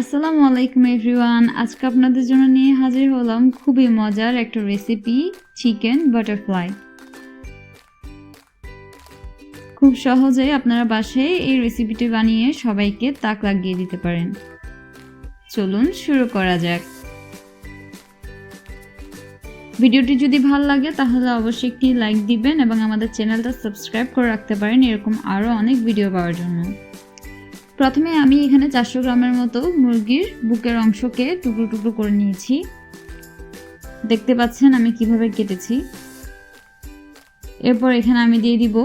আসসালামু আলাইকুম এভরিওয়ান। আজকে আপনাদের জন্য নিয়ে হাজির হলাম খুবই মজার একটা রেসিপি চিকেন বাটারফ্লাই খুব সহজে আপনারা বাসায় এই রেসিপিটি বানিয়ে সবাইকে তাক লাগিয়ে দিতে পারেন। চলুন শুরু করা যাক। ভিডিওটি যদি ভালো লাগে, তাহলে অবশ্যই একটি লাইক দিবেন এবং আমাদের চ্যানেলটা সাবস্ক্রাইব করে রাখতে পারেন। এরকম আরও অনেক ভিডিও পাওয়ার জন্য। প্রথমে আমি এখানে চারশো গ্রামের মতো মুরগির বুকের অংশকে টুকরো টুকরো করে নিয়েছি। দেখতে পাচ্ছেন আমি কীভাবে কেটেছি। এরপর এখানে আমি দিয়ে দিব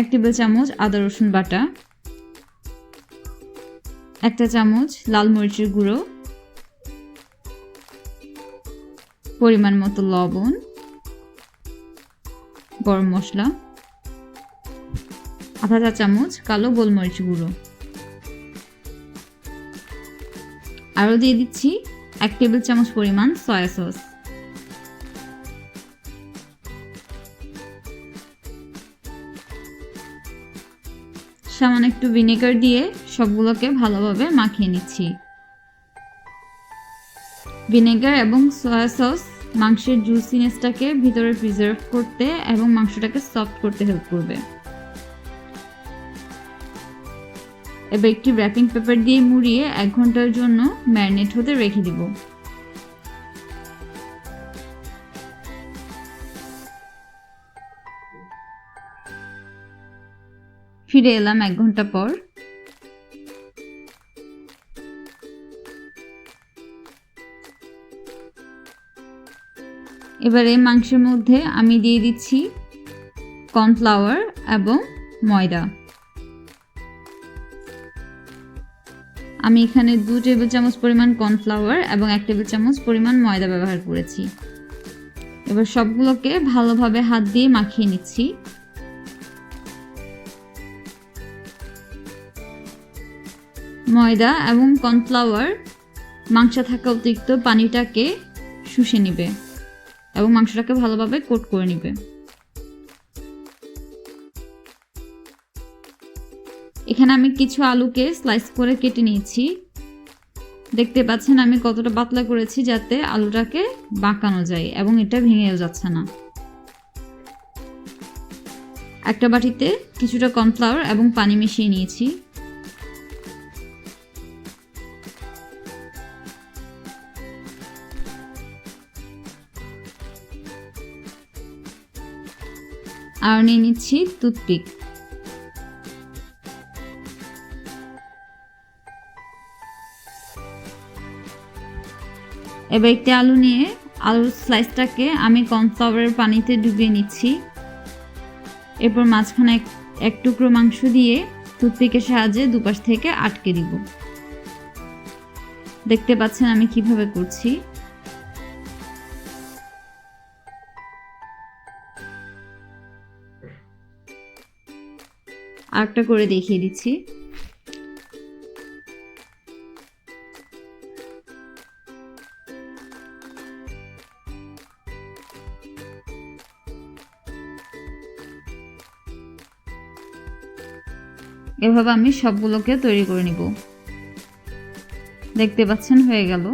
এক টেবিল চামচ আদা রসুন বাটা, একটা চামচ লাল মরিচের গুঁড়ো, পরিমাণ মতো লবণ, গরম মশলা, আধা চা চামচ কালো গোলমরিচ গুঁড়ো। আরও দিয়ে দিচ্ছি এক টেবিল চামচ পরিমাণ সয়া সস। সামান্য একটু ভিনেগার দিয়ে সবগুলোকে ভালোভাবে মাখিয়ে নিচ্ছি। ভিনেগার এবং সয়া সস মাংসের জুসিনেসটাকে ভিতরে প্রিজার্ভ করতে এবং মাংসটাকে সফট করতে হেল্প করবে। এবার একটি র্যাপিং পেপার দিয়ে মুড়িয়ে এক ঘণ্টার জন্য ম্যারিনেট হতে রেখে দিব। ফিরে এলাম এক ঘণ্টা পর। এবারে মাংসের মধ্যে আমি দিয়ে দিচ্ছি কর্নফ্লাওয়ার এবং ময়দা। আমি এখানে দু টেবিল চামচ পরিমাণ কর্নফ্লাওয়ার এবং এক টেবিল চামচ পরিমাণ ময়দা ব্যবহার করেছি। এবার সবগুলোকে ভালোভাবে হাত দিয়ে মাখিয়ে নিচ্ছি। ময়দা এবং কর্নফ্লাওয়ার মাংস থাকা অতিরিক্ত পানিটাকে শুষে নিবে এবং মাংসটাকে ভালোভাবে কোট করে নিবে। এখানে আমি কিছু আলুকে স্লাইস করে কেটে নিয়েছি। দেখতে পাচ্ছেন আমি কতটা পাতলা করেছি যাতে আলুটাকে বাঁকানো যায় এবং এটা ভেঙেও যাচ্ছে না। একটা বাটিতে কিছুটা কর্নফ্লাওয়ার এবং পানি মিশিয়ে নিয়েছি। আর নিয়ে নিচ্ছি টুথপিক এবার একটি আলু নিয়ে আলুর স্লাইসটাকে আমি কর্নফ্লাওয়ারের পানিতে ডুবিয়ে নিচ্ছি। এরপর মাঝখানে এক টুকরো মাংস দিয়ে টুথপিকের সাহায্যে দুপাশ থেকে আটকে দিব। দেখতে পাচ্ছেন আমি কীভাবে করছি। আরেকটা করে দেখিয়ে দিচ্ছি। এভাবে আমি সবগুলোকে তৈরি করে নিব। দেখতে পাচ্ছেন, হয়ে গেল।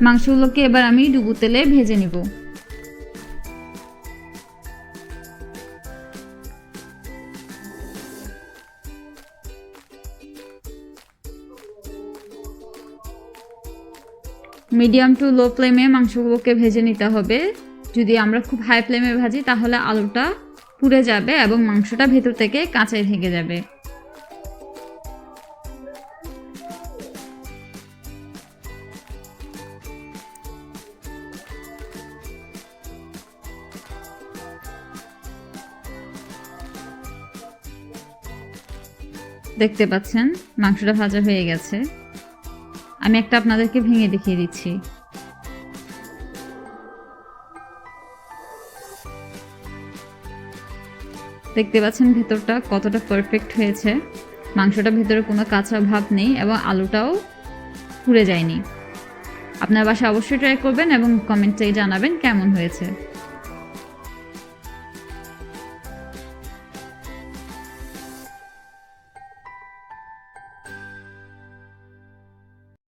মাংসগুলোকে এবার আমি ডুবু তেলে ভেজে নিব। মিডিয়াম টু লো ফ্লেমে মাংসগুলোকে ভেজে নিতে হবে। যদি আমরা খুব হাই ফ্লেমে ভাজি, তাহলে আলুটা পুড়ে যাবে এবং মাংসটা ভেতর থেকে কাঁচাই থেকে যাবে। দেখতে পাচ্ছেন, মাংসটা ভাজা হয়ে গেছে। আমি একটা আপনাদেরকে ভেঙে দেখিয়ে দিচ্ছি। দেখতে পাচ্ছেন ভেতরটা কতটা পারফেক্ট হয়েছে। মাংসটা ভেতরে কোনো কাঁচা ভাব নেই এবং আলুটাও পুড়ে যায়নি। আপনার বাসা অবশ্যই ট্রাই করবেন এবং কমেন্টে জানাবেন কেমন হয়েছে।